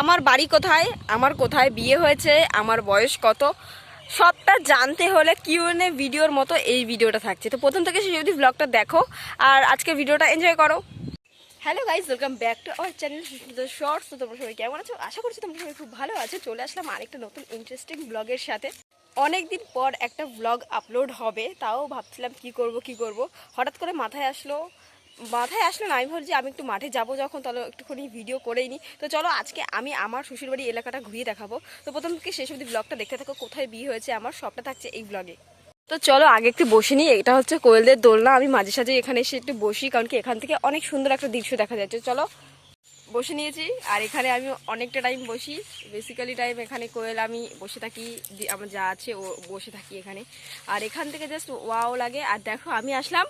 আমার বাড়ি কোথায়? আমার কোথায় বিয়ে হয়েছে? আমার বয়স কত? সবটা জানতে হলে কিউএনএ ভিডিওর মতো এই ভিডিওটা থাকছে। তো প্রথম থেকে সে যদি ব্লগটা দেখো আর আজকে ভিডিওটা এনজয় করো। Hello guys welcome back to our channel shorts তো তোমরা সবাই কেমন আছো? আশা করছি তোমরা সবাই খুব ভালো আছো। চলে আসলাম আরেকটা নতুন ইন্টারেস্টিং ব্লগের সাথে। অনেক দিন পর একটা ব্লগ আপলোড হবে, তাও ভাবছিলাম কি করব কি করব? হঠাৎ করে মাথায় আসলো মাথায় আসলো না, আমি ভাবছি আমি একটু মাঠে যাব যখন, তাহলে একটুখানি ভিডিও করেই নিই তো চলো আজকে আমি আমার শ্বশুরবাড়ি এলাকাটা ঘুরিয়ে দেখাবো। তো প্রথম থেকে শেষ অবধি ব্লগটা দেখতে থাকো, কোথায় বিয়ে হয়েছে, আমার সবটা থাকছে এই ব্লগে তো চলো আগে একটু বসে নিই, এটা হচ্ছে কোয়েলদের দোলনা, আমি মাঝে সাঝে এখানে এসে একটু বসি, কারণ কি এখান থেকে অনেক সুন্দর একটা দৃশ্য দেখা যাচ্ছে। চলো বসে নিয়েছি, আর এখানে আমি অনেকটা টাইম বসি। বেসিক্যালি টাইম এখানে কোয়েল, আমি বসে থাকি আমার যা আছে ও বসে থাকি এখানে। আর এখান থেকে জাস্ট ওয়াও লাগে। আর দেখো, আমি আসলাম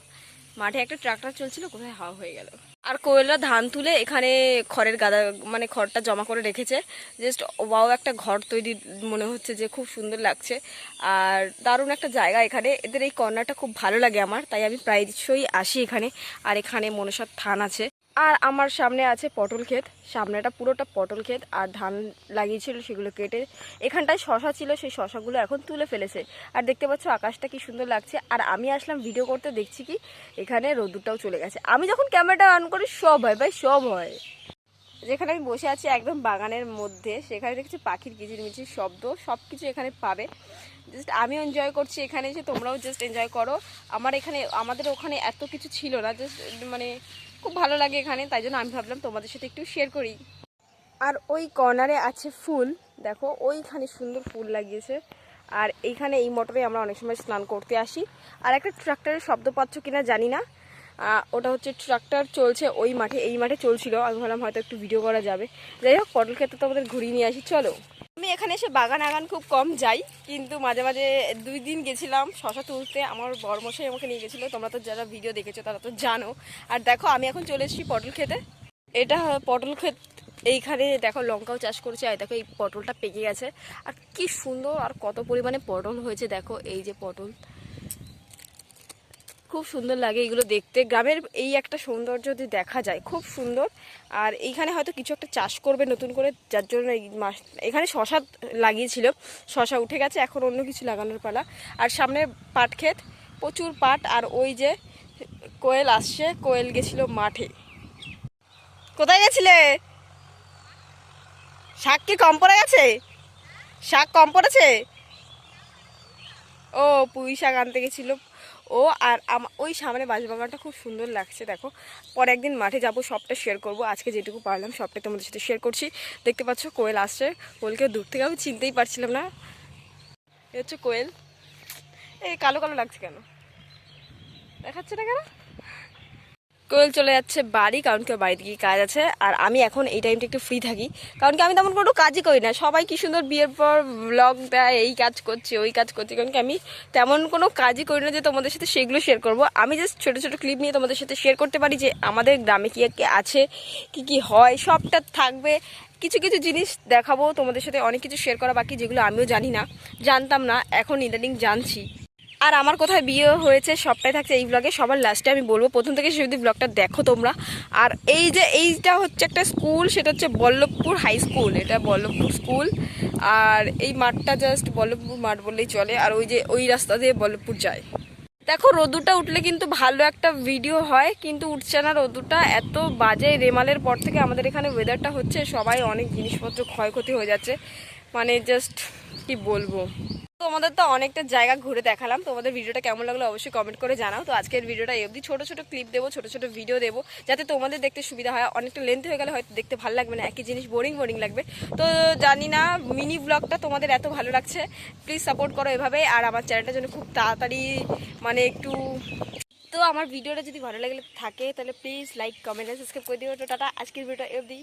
মাঠে একটা ট্রাক্টর চলছিল, কোথায় হাওয়া হয়ে গেল। আর কোয়েলরা ধান তুলে এখানে খড়ের গাদা মানে খড়টা জমা করে রেখেছে। জাস্ট ওয়াও একটা ঘর তৈরি মনে হচ্ছে যে খুব সুন্দর লাগছে। আর দারুণ একটা জায়গা এখানে। এদের এই কর্নারটা খুব ভালো লাগে আমার, তাই আমি প্রায়শই আসি এখানে। আর এখানে মনসার থান আছে। আর আমার সামনে আছে পটল ক্ষেত। সামনেটা পুরোটা পটল ক্ষেত আর ধান লাগিয়েছিল সেগুলো কেটে। এখানটায় শশা ছিল, সেই শশাগুলো এখন তুলে ফেলেছে। আর দেখতে পাচ্ছ আকাশটা কি সুন্দর লাগছে। আর আমি আসলাম ভিডিও করতে, দেখছি কি এখানে রোদুরটাও চলে গেছে। আমি যখন ক্যামেরাটা অন করি, সব হয়, ভাই, সব হয়। যেখানে আমি বসে আছি একদম বাগানের মধ্যে, সেখানে দেখছি পাখির কিচিরমিচির শব্দ সব কিছু এখানে পাবে। জাস্ট আমি এনজয় করছি এখানে এসে, তোমরাও জাস্ট এনজয় করো। আমার এখানে, আমাদের ওখানে এত কিছু ছিল না জাস্ট মানে খুব ভালো লাগে এখানে, তাই জন্য আমি ভাবলাম তোমাদের সাথে একটু শেয়ার করি। আর ওই কর্নারে আছে ফুল, দেখো ওইখানে সুন্দর ফুল লাগিয়েছে। আর এইখানে এই মোটরে আমরা অনেক সময় স্নান করতে আসি। আর একটা ট্রাক্টরের শব্দ পাচ্ছ কিনা জানি না। ওটা হচ্ছে ট্রাক্টর চলছে ওই মাঠে, এই মাঠে চলছিল। আমি ভাবলাম হয়তো একটু ভিডিও করা যাবে। যাই হোক, পটল ক্ষেত্রে তো আমাদের ঘুরিয়ে নিয়ে আসি, চলো। আমি এখানে এসে বাগান আগান খুব কম যাই, কিন্তু মাঝে মাঝে দুই দিন গেছিলাম শশা তুলতে। আমার বরমশাই আমাকে নিয়ে গেছিল। তোমরা তো যারা ভিডিও দেখেছ, তারা তো জানো। আর দেখো, আমি এখন চলে এসেছি পটল খেতে। এটা পটল ক্ষেত, এইখানে দেখো লঙ্কাও চাষ করেছে, আর দেখো এই পটলটা পেকে গেছে। আর কি সুন্দর, আর কত পরিমাণে পটল হয়েছে দেখো, এই যে পটল। খুব সুন্দর লাগে এগুলো দেখতে। গ্রামের এই একটা সৌন্দর্য যদি দেখা যায়, খুব সুন্দর। আর এইখানে হয়তো কিছু একটা চাষ করবে নতুন করে, যার জন্য এই মাস, এখানে শশা লাগিয়েছিল, শশা উঠে গেছে, এখন অন্য কিছু লাগানোর পালা। আর সামনে পাট ক্ষেত, প্রচুর পাট, আর ওই যে কোয়েল আসছে, কোয়েল গেছিল মাঠে। কোথায় গেছিলে? শাক কি কম পড়ে গেছে? শাক কম পড়েছে? ও, পুঁই শাক আনতে গেছিল। ও আর ওই সামনে বাঁশবাগানটা খুব সুন্দর লাগছে, দেখো। পরে একদিন মাঠে যাব, সবটা শেয়ার করব। আজকে যেটুকু পারলাম, সবটা তোমাদের সাথে শেয়ার করছি। দেখতে পাচ্ছ, কোয়েল আসছে। কোয়েলকে দূর থেকে আমি চিনতেই পারছিলাম না। এ হচ্ছে কোয়েল। এই কালো কালো লাগছে কেন? দেখাচ্ছে না কেন? কোয়েল চলে যাচ্ছে বাড়ি, কারণ কেউ বাড়িতে গিয়ে কাজ আছে। আর আমি এখন এই টাইমটা একটু ফ্রি থাকি। কারণ কি আমি তেমন কোনো কাজই করি না। সবাই কি সুন্দর বিয়ের পর ব্লগ দেয়, এই কাজ করছি, ওই কাজ করছি। কারণ কি আমি তেমন কোনো কাজই করি না যে তোমাদের সাথে সেগুলো শেয়ার করব। আমি জাস্ট ছোটো ছোটো ক্লিপ নিয়ে তোমাদের সাথে শেয়ার করতে পারি যে আমাদের গ্রামে কি কি আছে, কি কি হয়, সবটা থাকবে। কিছু কিছু জিনিস দেখাবো তোমাদের সাথে, অনেক কিছু শেয়ার করা বাকি যেগুলো আমিও জানি না, জানতাম না। এখন ইদানিং জানছি। আর আমার কোথায় বিয়ে হয়েছে সবটাই থাকছে এই ব্লগে সবার লাস্টে আমি বলব, প্রথম থেকে যদি ব্লগটা দেখো তোমরা। আর এই যে এইটা হচ্ছে একটা স্কুল সেটা হচ্ছে বল্লভপুর হাই স্কুল এটা বল্লভপুর স্কুল আর এই মাঠটা জাস্ট বল্লভপুর মাঠ বললেই চলে। আর ওই যে ওই রাস্তা দিয়ে বল্লভপুর যায়। দেখো রোদুটা উঠলে কিন্তু ভালো একটা ভিডিও হয়, কিন্তু উঠছে না রোদুটা এত বাজে রেমালের পর থেকে আমাদের এখানে ওয়েদারটা হচ্ছে, সবাই অনেক জিনিসপত্র ক্ষয়ক্ষতি হয়ে যাচ্ছে। মানে জাস্ট কি বলব? তোমাদের তো অনেকটা জায়গা ঘুরে দেখালাম। তোমাদের ভিডিওটা কেমন লাগল অবশ্যই কমেন্ট করে জানাও। তো আজকের ভিডিওটা অবধি। ছোটো ছোটো ক্লিপ দেবো, ছোটো ছোটো ভিডিও দেবো, যাতে তোমাদের দেখতে সুবিধা হয়। অনেকটা লেন্থ হয়ে গেলে হয়তো দেখতে ভালো লাগবে না। একই জিনিস বোরিং বোরিং লাগবে। তো জানি না মিনি ব্লগটা তোমাদের এত ভালো লাগছে। প্লিজ সাপোর্ট করো এভাবে। আর আমার চ্যানেলটা যেন খুব তাড়াতাড়ি মানে একটু তো আমার ভিডিওটা যদি ভালো লাগলে থাকে, তাহলে প্লিজ লাইক কমেন্ট সাবস্ক্রাইব করে দিও। তো টাটা, আজকের ভিডিওটা অবধি।